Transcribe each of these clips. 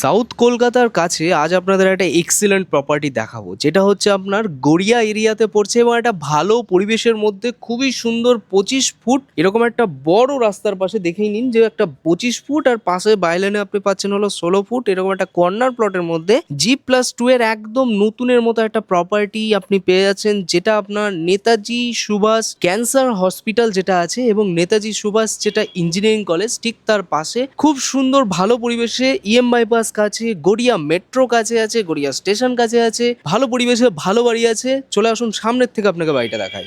South কলকাতার কাছে আজ আপনাদের একটা এক্সিলেন্ট প্রপার্টি দেখাবো। যেটা হচ্ছে আপনার গড়িয়া এরিয়াতে পড়ছে এবং একটা ভালো পরিবেশের মধ্যে খুবই সুন্দর পঁচিশ ফুট, এরকম একটা বড় রাস্তার পাশে দেখেই নিন যে একটা পঁচিশ ফুট আর পাশে বাইলেনে আপনি পাচ্ছেন হলো ষোলো ফুট, এরকম একটা কর্নার প্লটের মধ্যে জি প্লাস টু এর একদম নতুনের মতো একটা প্রপার্টি আপনি পেয়ে যাচ্ছেন, যেটা আপনার নেতাজি সুভাষ ক্যান্সার হসপিটাল যেটা আছে এবং নেতাজি সুভাষ যেটা ইঞ্জিনিয়ারিং কলেজ ঠিক তার পাশে। খুব সুন্দর, ভালো পরিবেশে ইএম বাইপাস কাছে, গড়িয়া মেট্রো কাছে আছে, গড়িয়া স্টেশন কাছে আছে, ভালো পরিবেশে ভালো বাড়ি আছে। চলে আসুন সামনের থেকে আপনাকে বাড়িটা দেখাই।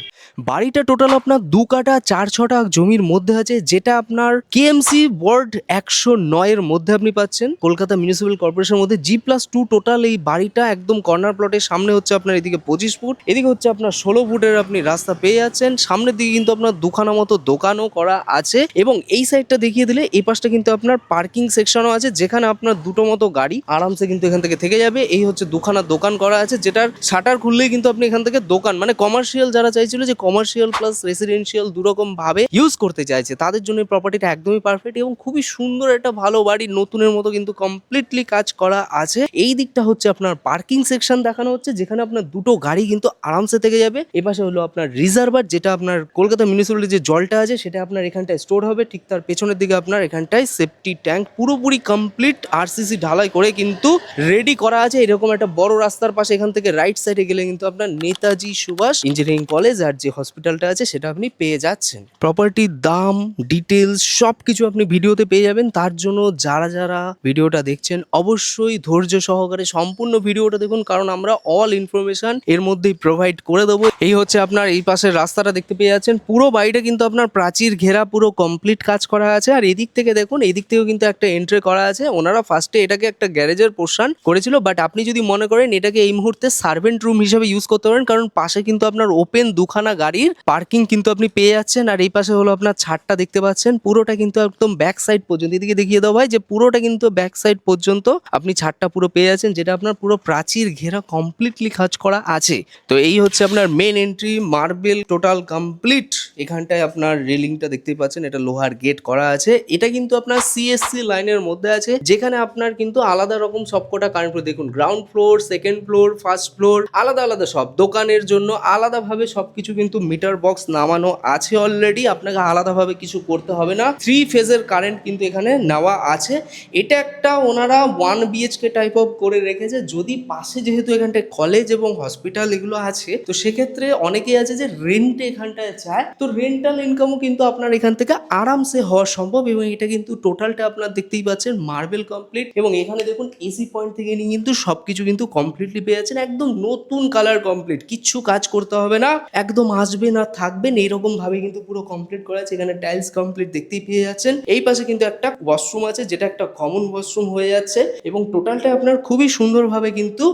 বাড়িটা টোটাল আপনার দু কাটা চার ছটা জমির মধ্যে আছে, যেটা আপনার কেএমসি ওয়ার্ড একশো নয়ের মধ্যে আপনি পাচ্ছেন। কলকাতা মিউনিসিপ্যাল কর্পোরেশনের মধ্যে জি প্লাস টু টোটাল এই বাড়িটা একদম কর্নার প্লটের সামনে হচ্ছে আপনার এদিকে পঁচিশ ফুট। এদিকে হচ্ছে আপনার ষোলো ফুটের আপনি রাস্তা পেয়ে যাচ্ছেন। সামনের দিকে কিন্তু আপনার দুখানা মতো দোকানও করা আছে। এবং এই সাইডটা দেখিয়ে দিলে এই পাশটা কিন্তু আপনার পার্কিং সেকশনও আছে, যেখানে আপনার দুটো মতো গাড়ি আরামসে কিন্তু এখান থেকে থেকে যাবে। এই হচ্ছে দুখানা দোকান করা আছে, যেটার শাটার খুললেই কিন্তু আপনি এখান থেকে দোকান মানে কমার্শিয়াল যারা চাইছিল যে কমার্শিয়াল প্লাস রেসিডেন্সিয়াল দুরকম ভাবে ইউজ করতে চাইছে, তাদের জন্য প্রপার্টিটা একদমই পারফেক্ট এবং খুবই সুন্দর একটা ভালো বাড়ি, নতুনের মতো কিন্তু কমপ্লিটলি কাজ করা আছে। এই দিকটা হচ্ছে আপনার পার্কিং সেকশন দেখানো হচ্ছে, যেখানে আপনার দুটো গাড়ি কিন্তু আরামসে থেকে যাবে। এপাশে হলো আপনার রিজার্ভার যেটা আপনার কলকাতা মিউনিসিপ্যালিটির যে জলটা আছে, সেটা আপনার এখানটায় স্টোর হবে, ঠিক তার পেছনের দিকে আপনার এখানটায় সেফটি ট্যাঙ্ক পুরোপুরি কমপ্লিট আরসিসি ঢালাই করে কিন্তু রেডি করা আছে। এরকম একটা বড় রাস্তার পাশে এখান থেকে রাইট সাইডে গেলে কিন্তু আপনার নেতাজি সুভাষ ইঞ্জিনিয়ারিং কলেজ আর যে হসপিটালটা আছে, সেটা আপনি পেয়ে যাচ্ছেন। প্রপার্টির দাম ডিটেলস সব কিছু আপনি ভিডিওতে পেয়ে যাবেন। তার জন্য যারা যারা ভিডিওটা দেখছেন, অবশ্যই ধৈর্য সহকারে সম্পূর্ণ ভিডিওটা দেখুন, কারণ আমরা অল ইনফরমেশন এর মধ্যেই প্রোভাইড করে দেবো। এই হচ্ছে আপনার এই পাশের রাস্তাটা দেখতে পেয়ে যাচ্ছেন। পুরো বাড়িটা কিন্তু আপনার প্রাচীর ঘেরা, পুরো কমপ্লিট কাজ করা আছে। আর এদিক থেকে দেখুন, এদিক থেকেও কিন্তু একটা এন্ট্রি করা আছে। ওনারা ফার্স্টে এটাকে একটা গ্যারেজের পোর্শন করেছিল বাট আপনি যদি মনে করেন এটাকে এই মুহূর্তে সার্ভেন্ট রুম হিসেবে ইউজ করতে পারেন, কারণ পাশে কিন্তু আপনার ওপেন দুখানা গাড়ির পার্কিং কিন্তু আপনি পেয়ে যাচ্ছেন, আর এই পাশে হলো আপনার ছাদটা দেখতে পাচ্ছেন, পুরোটা কিন্তু একদম ব্যাক সাইড পর্যন্ত, এদিকে দেখিয়ে দেওয়া হয় যে পুরোটা কিন্তু ব্যাক সাইড পর্যন্ত আপনি ছাদটা পুরো পেয়ে যাচ্ছেন, যেটা আপনার পুরো প্রাচীর ঘেরা কমপ্লিটলি কাজ করা আছে। তো এই হচ্ছে আপনার main entry marble total complete এখানটায় আপনার রেলিংটা দেখতেই পাচ্ছেন, এটা লোহার গেট করা আছে। এটা কিন্তু আপনার সিএসসি লাইনের মধ্যে আছে, যেখানে আপনার কিন্তু আলাদা রকম সবকটা কারেন্ট ফ্লোর দেখুন ground floor second floor first floor আলাদা আলাদা সব। দোকানের জন্য আলাদাভাবে সবকিছু কিন্তু মিটার বক্স নামানো আছে অলরেডি আপনাকে আলাদাভাবে কিছু করতে হবে না। থ্রি ফেজের কারেন্ট কিন্তু এখানে নেওয়া আছে। এটা একটা ওনারা ওয়ান বিএচকে টাইপ অফ করে রেখেছে। যদি পাশে যেহেতু এখানটায় কলেজ এবং হসপিটাল এগুলো আছে, তো সেক্ষেত্রে অনেকেই আছে যে রেন্টে এখানটায় চায়। তো রেন্টাল ইনকামও কিন্তু আপনার এখান থেকে আরামসে হওয়া সম্ভব এবং এটা কিন্তু টোটালটা আপনার দেখতেই পাচ্ছেন মার্বেল কমপ্লিট এবং এখানে দেখুন এসি পয়েন্ট থেকে নিয়ে কিন্তু সবকিছু কিন্তু কমপ্লিটলি পেয়ে যাচ্ছেন। একদম নতুন কালার কমপ্লিট কিচ্ছু কাজ করতে হবে না। একদম আসবেন আর থাকবেন এইরকম ভাবে কিন্তু পুরো কমপ্লিট করা আছে। এখানে টাইলস কমপ্লিট দেখতেই পেয়ে যাচ্ছেন। এই পাশে কিন্তু একটা ওয়াশরুম আছে, যেটা একটা কমন ওয়াশরুম হয়ে যাচ্ছে এবং টোটালটা আপনার খুবই সুন্দরভাবে কিন্তু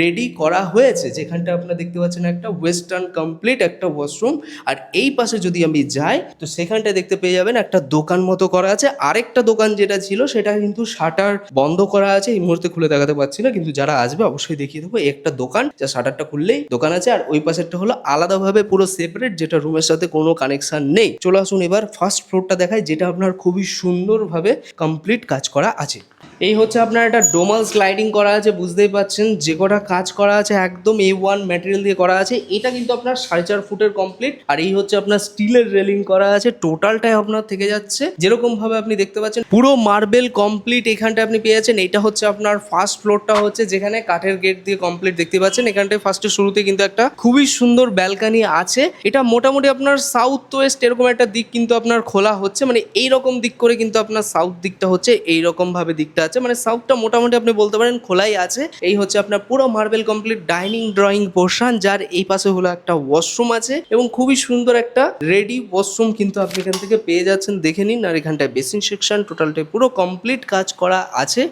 রেডি করা হয়েছে। যেখানটা আপনার দেখতে পাচ্ছেন একটা ওয়েস্টার্ন কমপ্লিট একটা ওয়াশরুম আর এই পাশে যদি আমি যাই, তো সেখানটা দেখতে পেয়ে যাবেন একটা দোকান মতো করা আছে। আরেকটা দোকান যেটা ছিল, সেটা কিন্তু শাটার বন্ধ করা আছে, এই মুহূর্তে খুলে দেখাতে পারছি না, কিন্তু যারা আসবে অবশ্যই দেখিয়ে দেবো। একটা দোকান, যা শাটারটা খুললেই দোকান আছে, আর ওই পাশেরটা হলো আলাদাভাবে পুরো সেপারেট যেটা রুমের সাথে কোনো কানেকশন নেই। চলে আসুন এবার ফার্স্ট ফ্লোরটা দেখায় যেটা আপনার খুবই সুন্দরভাবে কমপ্লিট কাজ করা আছে। এই হচ্ছে আপনার একটা ডোমাল স্লাইডিং করা আছে, বুঝতেই পাচ্ছেন। যে কটা কাজ করা আছে, একদম এ ওয়ান ম্যাটেরিয়াল দিয়ে করা আছে। এটা কিন্তু আপনার সাড়ে চার ফুটের কমপ্লিট আর এই হচ্ছে আপনার স্টিলের রেলিং করা আছে। টোটালটাই আপনার থেকে যাচ্ছে। যেরকম ভাবে আপনি দেখতে পাচ্ছেন, পুরো মার্বেল কমপ্লিট এখানটা আপনি পেয়ে যাচ্ছেন। এটা হচ্ছে আপনার ফার্স্ট ফ্লোরটা হচ্ছে, যেখানে কাঠের গেট দিয়ে কমপ্লিট দেখতে পাচ্ছেন। এখানটায় ফার্স্টে শুরুতে কিন্তু একটা খুবই সুন্দর ব্যালকানি আছে। এটা মোটামুটি আপনার সাউথ ওয়েস্ট এরকম একটা দিক কিন্তু আপনার খোলা হচ্ছে। মানে এই রকম দিক করে কিন্তু আপনার সাউথ দিকটা হচ্ছে। এইরকম ভাবে দিকটা আছে মানে সাউথটা মোটামুটি আপনি বলতে পারেন খোলাই আছে। এই হচ্ছে আপনার পুরো marble complete dining drawing portion যার এই পাশে হলো একটা ওয়াশরুম আছে এবং খুবই সুন্দর একটা রেডি ওয়াশরুম কিন্তু আপনি এখান থেকে পেয়ে যাচ্ছেন। দেখে নিন আর এখানটায় বেসিন সেকশন টোটালটাই পুরো কমপ্লিট কাজ করা আছে।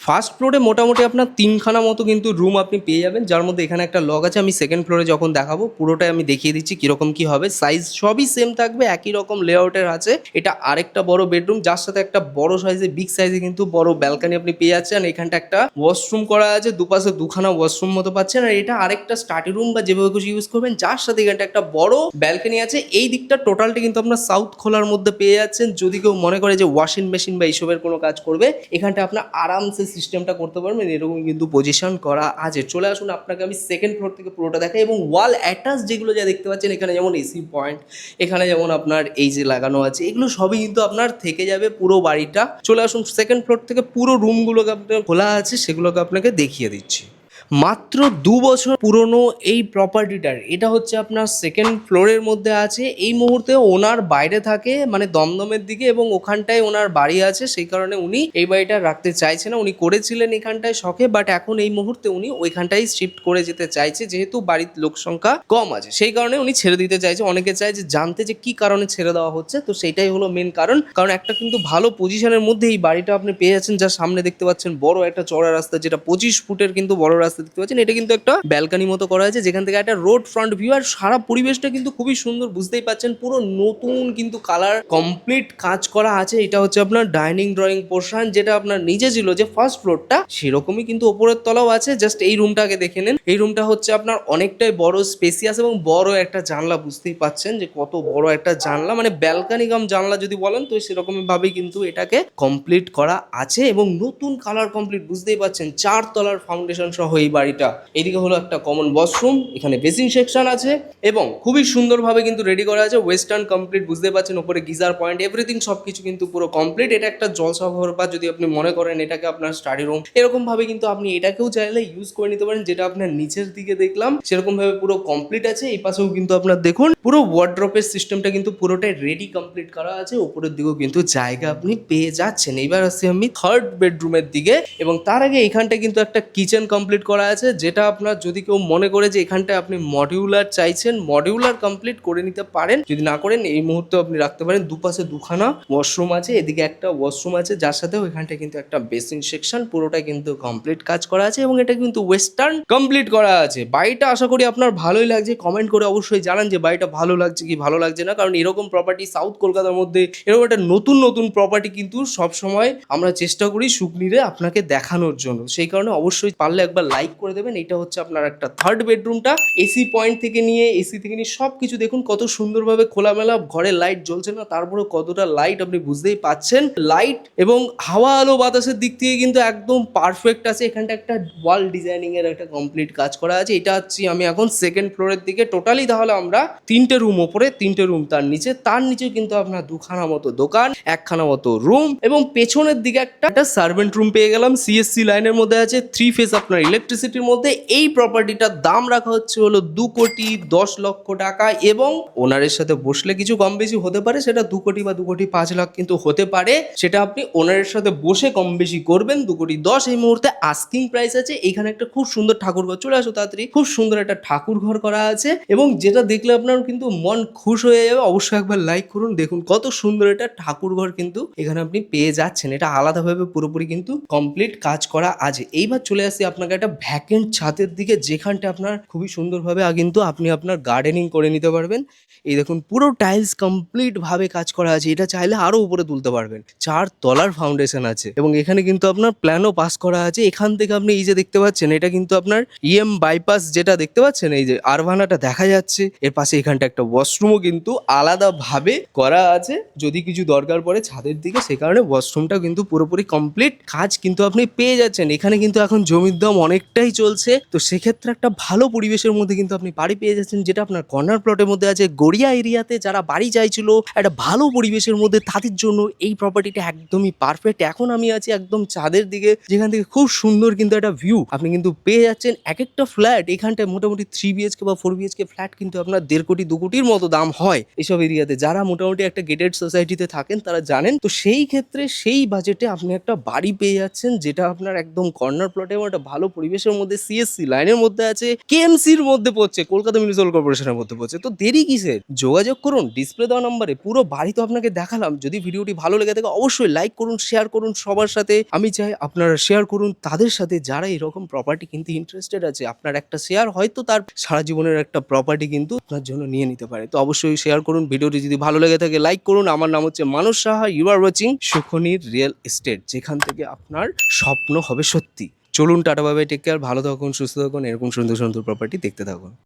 ফার্স্ট ফ্লোরে মোটামুটি আপনার তিনখানা মতো কিন্তু রুম আপনি পেয়ে যাবেন, যার মধ্যে এখানে একটা লগ আছে, আমি সেকেন্ড ফ্লোরে যখন দেখাবো, পুরোটাই আমি দেখিয়ে দিচ্ছি কীরকম কি হবে। সাইজ সবই সেম থাকবে, একই রকম লেআউটের আছে। এটা আরেকটা বড় বেডরুম যার সাথে একটা বড় সাইজে বিগ সাইজে কিন্তু বড় ব্যালকানি আপনি পেয়ে যাচ্ছেন। এখানটা একটা ওয়াশরুম করা আছে, দুপাশে দুখানা ওয়াশরুম মতো পাচ্ছেন। আর এটা আরেকটা স্টাডি রুম বা যেভাবে কিছু ইউজ করবেন, যার সাথে এখানটা একটা বড় ব্যালকানি আছে। এই দিকটা টোটালটা কিন্তু আপনার সাউথ খোলার মধ্যে পেয়ে যাচ্ছেন। যদি কেউ মনে করে যে ওয়াশিং মেশিন বা এইসবের কোনো কাজ করবে, এখানটা আপনার আরামসে সিস্টেমটা করতে পারবেন, এরকম কিন্তু পজিশন করা আছে। চলে আসুন, আপনাকে আমি সেকেন্ড ফ্লোর থেকে পুরোটা দেখাই এবং ওয়াল অ্যাটাচ যেগুলো যা দেখতে পাচ্ছেন, এখানে যেমন এসি পয়েন্ট এখানে যেমন আপনার এই যে লাগানো আছে, এগুলো সবই কিন্তু আপনার থেকে যাবে পুরো বাড়িটা। চলে আসুন সেকেন্ড ফ্লোর থেকে পুরো রুমগুলোকে আপনার খোলা আছে, সেগুলোকে আপনাকে দেখিয়ে দিচ্ছি। মাত্র দু বছর পুরনো এই প্রপার্টিটার এটা হচ্ছে আপনার সেকেন্ড ফ্লোরের মধ্যে আছে। এই মুহূর্তে ওনার বাইরে থাকে মানে দমদমের দিকে, এবং ওখানটায় ওনার বাড়ি আছে। সেই কারণে উনি এই বাড়িটা রাখতে চাইছে না। উনি করেছিলেন এখানটায় শখে বাট এখন এই মুহূর্তে উনি ওইখানটাই শিফট করে যেতে চাইছে, যেহেতু বাড়ির লোক সংখ্যা কম আছে। সেই কারণে উনি ছেড়ে দিতে চাইছে। অনেকে চায় যে জানতে যে কি কারণে ছেড়ে দেওয়া হচ্ছে, তো সেটাই হলো মেন কারণ। কারণ একটা কিন্তু ভালো পজিশনের মধ্যে এই বাড়িটা আপনি পেয়ে যাচ্ছেন। যা সামনে দেখতে পাচ্ছেন বড় একটা চড়া রাস্তা, যেটা পঁচিশ ফুটের কিন্তু বড় রাস্তা। দেখতে পাচ্ছেন। এটা কিন্তু একটা ব্যালকানি মতো করা আছে যেখান থেকে একটা রোড ফ্রন্ট ভিউ আর সারা পরিবেশটা কিন্তু খুবই সুন্দর, বুঝতেই পাচ্ছেন। পুরো নতুন কিন্তু কালার কমপ্লিট কাজ করা আছে। এটা হচ্ছে আপনার ডাইনিং ড্রয়িং পোর্শন যেটা আপনার নিচে ছিল যে ফার্স্ট ফ্লোরটা সেরকমই কিন্তু ওপরের তলাও আছে। জাস্ট এই রুমটাকে দেখে নেন। এই রুমটা হচ্ছে আপনার অনেকটাই বড় স্পেসিয়াস এবং বড় একটা জানলা, বুঝতেই পাচ্ছেন যে কত বড় একটা জানলা। মানে ব্যালকানি কাম জানলা যদি বলেন, তো সেরকম ভাবেই কিন্তু এটাকে কমপ্লিট করা আছে। এবং নতুন কালার কমপ্লিট বুঝতেই পাচ্ছেন। চার তলার ফাউন্ডেশন সহ এই বাড়িটা। এদিকে হলো একটা কমন ওয়াশরুম এখানে বেসিন সেকশন আছে, এবং খুবই সুন্দরভাবে কিন্তু রেডি করা আছে ওয়েস্টার্ন কমপ্লিট বুঝতে পারছেন উপরে গিজার পয়েন্ট এভরিথিং সবকিছু কিন্তু পুরো কমপ্লিট এটা একটা জলসাঘর বা যদি আপনি মনে করেন এটাকে আপনার স্টাডি রুম এরকম ভাবে কিন্তু আপনি এটাকেও চাইলে ইউজ করে নিতে পারেন, যেটা আপনার নিচের দিকে দেখলাম সেরকম ভাবে পুরো কমপ্লিট আছে। এই পাশেও কিন্তু আপনার দেখুন, পুরো ওয়ার্ড্রপের সিস্টেমটা কিন্তু পুরোটাই রেডি কমপ্লিট করা আছে। উপরের দিকেও কিন্তু জায়গা আপনি পেয়ে যাচ্ছেন। এবার আসছি আমি থার্ড বেডরুমের দিকে, এবং তার আগে এখানটা কিন্তু একটা কিচেন কমপ্লিট করা আছে, যেটা আপনার যদি কেউ মনে করে যে এখানটায় আপনি মডিউলার চাইছেন মডিউলার কমপ্লিট করে নিতে পারেন। যদি না করেন, এই মুহূর্তে আপনি রাখতে পারেন, দুপাশে দুখানা ওয়াশরুম আছে, এদিকে একটা ওয়াশরুম আছে, যার সাথে ওইখানটা কিন্তু একটা বেসিন সেকশন পুরোটা কিন্তু কমপ্লিট কাজ করা আছে এবং এটা কিন্তু ওয়েস্টার্ন কমপ্লিট করা আছে। বাড়িটা আশা করি আপনার ভালোই লাগছে কমেন্ট করে অবশ্যই জানান যে বাড়িটা ভালো লাগছে কি ভালো লাগছে না, কারণ এরকম প্রপার্টি সাউথ কলকাতার মধ্যে, এরকম একটা নতুন নতুন প্রপার্টি কিন্তু সব সময় আমরা চেষ্টা করি সুকনিরে আপনাকে দেখানোর জন্য। সেই কারণে অবশ্যই পারলে একবার লাইক করে দেবেন, এটা হচ্ছে আপনার একটা থার্ড বেডরুমটা এসি পয়েন্ট থেকে নিয়ে এসি থেকে নিয়ে সব কিছু দেখুন কত সুন্দরভাবে খোলামেলা, ঘরে লাইট জ্বলছে না তারপরে কতটা লাইট আপনি বুঝতেই পাচ্ছেন। লাইট এবং হাওয়া আলো বাতাসের দিক থেকে কিন্তু একদম পারফেক্ট আছে। এখানটা একটা ওয়াল ডিজাইনিং এর একটা কমপ্লিট কাজ করা আছে। এটা হচ্ছে আমি এখন সেকেন্ড ফ্লোরের দিকে টোটালি তাহলে আমরা তিনটে রুম ওপরে, তিনটে রুম তার নিচে তার নিচে কিন্তু আপনার দুখানা মতো দোকান, একখানা মতো রুম এবং পেছনের দিকে একটা একটা সার্ভেন্ট রুম পেয়ে গেলাম। সিএসসি লাইনের মধ্যে আছে। থ্রি ফেস আপনার ইলেকট্রিসিটির মধ্যে এই প্রপার্টিটার দাম রাখা হচ্ছে হলো দু কোটি দশ লক্ষ টাকা এবং ওনারের সাথে বসলে কিছু কম বেশি হতে পারে, সেটা দু কোটি বা দু কোটি পাঁচ লাখ কিন্তু হতে পারে। সেটা আপনি ওনারের সাথে বসে কম বেশি করবেন, দু কোটি দশ এই মুহূর্তে আস্কিং প্রাইস আছে। এখানে একটা খুব সুন্দর ঠাকুর ঘর, চলে আসো তাড়াতাড়ি। খুব সুন্দর একটা ঠাকুর ঘর করা আছে এবং যেটা দেখলে আপনার কিন্তু মন খুশ হয়ে যাবে। অবশ্যই একবার লাইক করুন, দেখুন কত সুন্দর এটা ঠাকুর ঘর কিন্তু এখানে আপনি পেয়ে যাচ্ছেন। এটা আলাদাভাবে পুরোপুরি কিন্তু কমপ্লিট কাজ করা আছে। এইবার চলে আসি আপনাকে একটা ভ্যাকেন্ট ছাদের দিকে যেখানটা আপনার খুবই সুন্দরভাবে কিন্তু আপনি আপনার গার্ডেনিং করে নিতে পারবেন। এই দেখুন, পুরো টাইলস কমপ্লিট ভাবে কাজ করা আছে। এটা চাইলে আরও উপরে তুলতে পারবেন। চার তলার ফাউন্ডেশন আছে এবং এখানে কিন্তু আপনার প্ল্যানও পাস করা আছে। এখান থেকে আপনি এই যে দেখতে পাচ্ছেন, এটা কিন্তু আপনার ইএম বাইপাস যেটা দেখতে পাচ্ছেন, এই যে আরভানাটা দেখা যাচ্ছে। এর পাশে এখানটা একটা ওয়াশরুমও কিন্তু আলাদাভাবে করা আছে। যদি কিছু দরকার পড়ে ছাদের দিকে, সে কারণে ওয়াশরুমটা কিন্তু পুরোপুরি কমপ্লিট কাজ কিন্তু আপনি পেয়ে যাচ্ছেন। এখানে কিন্তু এখন জমির দাম অনেকটাই চলছে। তো সেক্ষেত্রে একটা ভালো পরিবেশের মধ্যে কিন্তু আপনি বাড়ি পেয়ে যাচ্ছেন, যেটা আপনার কর্নার প্লটের মধ্যে আছে। গড়িয়া এরিয়াতে যারা বাড়ি চাইছিল, একটা ভালো পরিবেশের মধ্যে তাদের জন্য এই প্রপার্টিটা একদমই পারফেক্ট এখন আমি আছি একদম চাঁদের দিকে, যেখান থেকে খুব সুন্দর কিন্তু একটা ভিউ আপনি কিন্তু পেয়ে যাচ্ছেন। এক একটা ফ্ল্যাট এখানটায় মোটামুটি থ্রি বিএচকে বা ফোর বিএচকে ফ্ল্যাট কিন্তু আপনার দেড় কোটি, দু কোটির মতো দাম হয় এসব এরিয়াতে যারা মোটামুটি একটা গেটেড সোসাইটিতে থাকেন, তারা জানেন। তো সেই ক্ষেত্রে সেই বাজেটে আপনি একটা বাড়ি পেয়ে যাচ্ছেন, যেটা আপনার একদম কর্নার প্লটে একটা ভালো পরিবেশের মধ্যে সিএসসি লাইনের মধ্যে আছে কেএমসির মধ্যে পড়ছে, কলকাতা মিউনিসিপাল কর্পোরেশনের মধ্যে পড়ছে। তো দেরি কিসের? যোগাযোগ করুন ডিসপ্লে দেওয়া নম্বরে পুরো বাড়ি তো আপনাকে দেখালাম। যদি ভিডিওটি ভালো লেগে থাকে, অবশ্যই লাইক করুন শেয়ার করুন সবার সাথে। আমি চাই আপনারা শেয়ার করুন তাদের সাথে যারা এরকম প্রপার্টি কিনতে ইন্টারেস্টেড আছে। আপনার একটা শেয়ার হয়তো তার সারা জীবনের একটা প্রপার্টি কিন্তু আপনার জন্য নিয়ে নিতে পারে। তো অবশ্যই শেয়ার করুন, ভিডিওটি যদি ভালো লেগে থাকে লাইক করুন। আমার নাম হচ্ছে Manas Saha you are watching সুখনির real estate যেখান থেকে আপনার স্বপ্ন হবে সত্যি। চলুন টাটা বাবাই টেক কেয়ার ভালো থাকুন, সুস্থ থাকুন, এরকম সুন্দর সুন্দর প্রপার্টি দেখতে থাকুন।